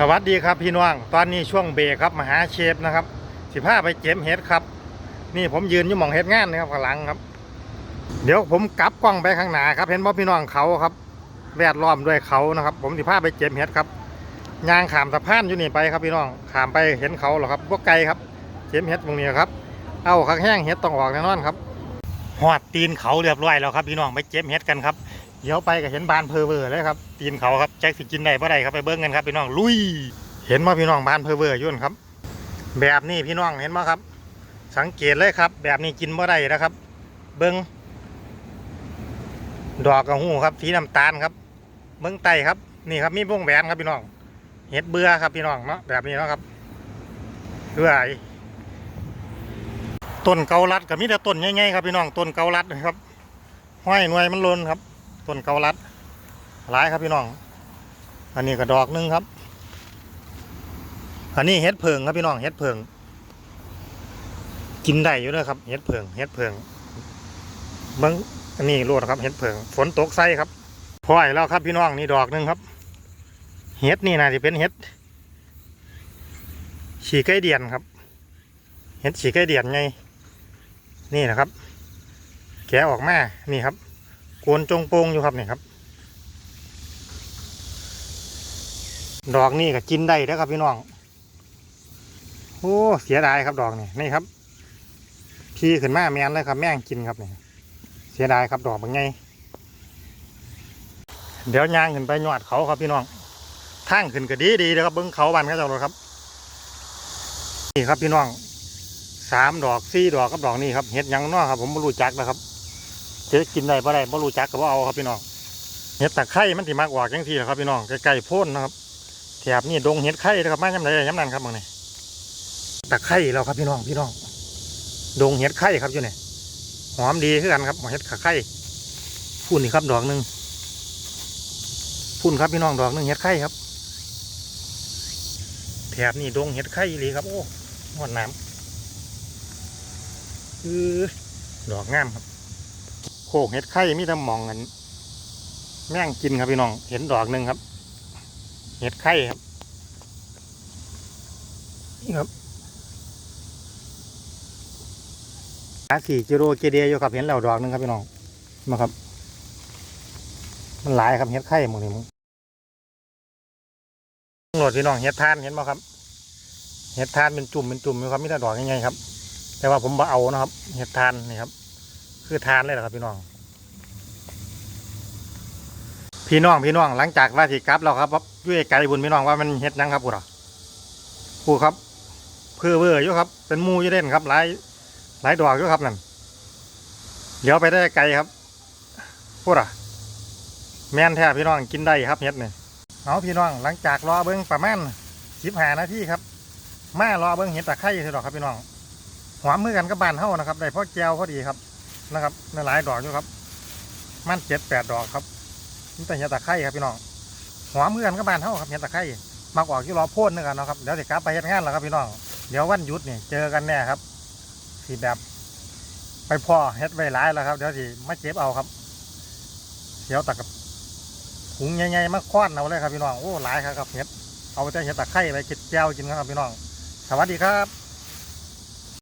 สวัสดีครับพี่น้อง ตอนนี้ช่วงเบรกครับมาหาเชฟนะครับสิผ้าไปเจ็มเฮ็ดครับ นี่ผมยืนอยู่หมองเฮ็ดงานนะครับข้างหลังครับ เดี๋ยวผมกลับกล้องไปข้างหน้าครับ เห็นบ่พี่น้องเขาครับ แวดล้อมด้วยเขานะครับ ผมสิผ้าไปเจ็มเฮ็ดครับยางขามสะพานอยู่นี่ไปครับพี่น้องขามไปเห็นเขาหรอครับพวกไกลครับเจ็มเฮ็ดตรงนี้ครับ เอาข้างแห้งเฮ็ดต้องออกแน่นอนครับหอดตีนเขาเรียบร้อยแล้วครับพี่น้องไปเจ็มเฮ็ดกันครับ เดี๋ยวไปก็เห็นบานเพอเวอร์เลยครับตีนเขาครับแจ็คสิกินได้บ่ได้ครับไปเบิ้งกันครับพี่น้องลุย เห็นว่าพี่น้องบานเพอเวอร์ยุ่นครับ แบบนี้พี่น้องเห็นไหมครับ สังเกตเลยครับ แบบนี้กินบ่ได้นะครับ เบิ้งดอกกระหูครับสีน้ำตาลครับ เบิ้งไตครับนี่ครับมีวงแหวนครับพี่น้องเห็ดเบื่อครับพี่น้องเนาะแบบนี้เนาะครับเรื่อยต้นเกาลัดกับมีแต่ต้นใหญ่ๆครับพี่น้องต้นเกาลัดนะครับห้อยหน่วยมันลนครับ ต้นเกาลัดหลายครับพี่น้อง อันนี้ก็ดอกหนึงครับ อันนี้เห็ดเพิงครับพี่น้องเห็ดเพิง กินได้อยู่เลยครับเห็ดเพิงเห็ดเพิงเบิ้งอันนี้รวดครับเห็ดเพิง ฝนตกใส่ครับพอยแล้วครับพี่น้องนี่ดอกหนึงครับ เห็ดนี่นะที่เป็นเห็ดฉีไก่เดียนครับ เห็ดฉีไก่เดียนไง นี่นะครับ แกะออกมา นี่ครับ กวนจงโปงอยู่ครับเนี่ยครับ ดอกนี่ก็กินได้แล้วครับพี่น้องโอ้เสียดายครับดอกนี่นี่ครับ พี่ขึ้นมาแมนเลยครับแม่งกินครับเนี่ยเสียดายครับดอกบางไงเดี๋ยวยางขึ้นไปยอดเขาครับพี่น้องทางขึ้นก็ดีดีนะครับเบิ้งเขาบันเขาเจ้าเลยครับนี่ครับพี่น้องสามดอกสี่ดอกกับดอกนี่ครับเห็ดยังน้อครับผมไม่รู้จักนะครับ จะกินได้บ่ได้ไม่รู้จักก็บ่เอาครับพี่น้องเห็ดตะไคร้มันสิมากกว่าจังทีนะครับพี่น้องใกล้ๆโพ่นนะครับแถบนี่ดงเห็ดไข่นะครับมาย้ำไหนย้ำนั่นครับมึงนี่ตะไคร่เราครับพี่น้องพี่น้อง ดงเห็ดไข่ครับอยู่นี่หอมดีคือกันครับเห็ดขาไข่พุ่นนี่ครับดอกหนึ่งพุ่นครับพี่น้องดอกหนึ่งเห็ดไข่ครับแถบนี่ดงเห็ดไข่เลยครับโอ้หอดน้ำคือดอกงามครับ โคกเห็ดไข่มีแต่มองกันแม่งกินครับพี่น้อง เห็นดอกหนึ่งครับ เห็ดไข่ครับนี่ครับอาสี่จิโรเจเดียอยู่ครับเห็นแล้วดอกหนึ่งครับพี่น้องมาครับ มันหลายครับเห็ดไข่หมดนี่มึงโหลดพี่น้องเห็ดทานเห็นไหมครับ เห็ดทานเป็นจุ่มเป็นจุ่มอยู่ครับมีแต่ดอกยังไงครับ แต่ว่าผมบ่เอานะครับ เห็ดทานนี่ครับ คือทานเลยแหละครับพี่น้อง พี่น้องพี่น้องหลังจากว่าสิกลับแล้วครับยุ่ยไกลบุญพี่น้องว่ามันเฮ็ดหยังครับพูดอะพูครับเพื่อเวอร์อยู่ครับ เป็นมูอยู่เด่นครับหลายหลายดอกอยู่ครับนั่นเดี๋ยวไปได้ไกลครับพูดอะแม่นแท้พี่น้องกินได้ครับเฮ็ดเนี่ยเอาพี่น้องหลังจากรอเบิ้งประมาณสิบห้านาทีครับแมารอเบิ้งเห็ดตะไคร้สิดอกครับพี่น้องหอมมือกันกับบานเฮานะครับได้พ่อแจวพอดีครับ นะครับในหลายดอกอยู่ครับ มันเจ็ดแปดดอกครับนี่แต่เห็ดตะไคร้ครับพี่น้องหัวเมื่อนก็บานเท่าครับเห็ดตะไคร้มากออกที่รอโพ่นนึงกันนะครับเดี๋ยวสิกลับไปเฮ็ดงานแล้วครับพี่น้องเดี๋ยววันหยุดนี่เจอกันแน่ครับสีแบบไปพ่อเฮ็ดไว้หลายแล้วครับเดี๋ยวสิมาเจ็บเอาครับเดี๋ยวตะกับหุงใหญ่ๆมาคว้านเอาเลยครับพี่น้องโอ้หลายครับครับเห็ดเอาไปแต่เห็ดตะไคร้ไปกินแก้วกินครับพี่น้อง สวัสดีครับ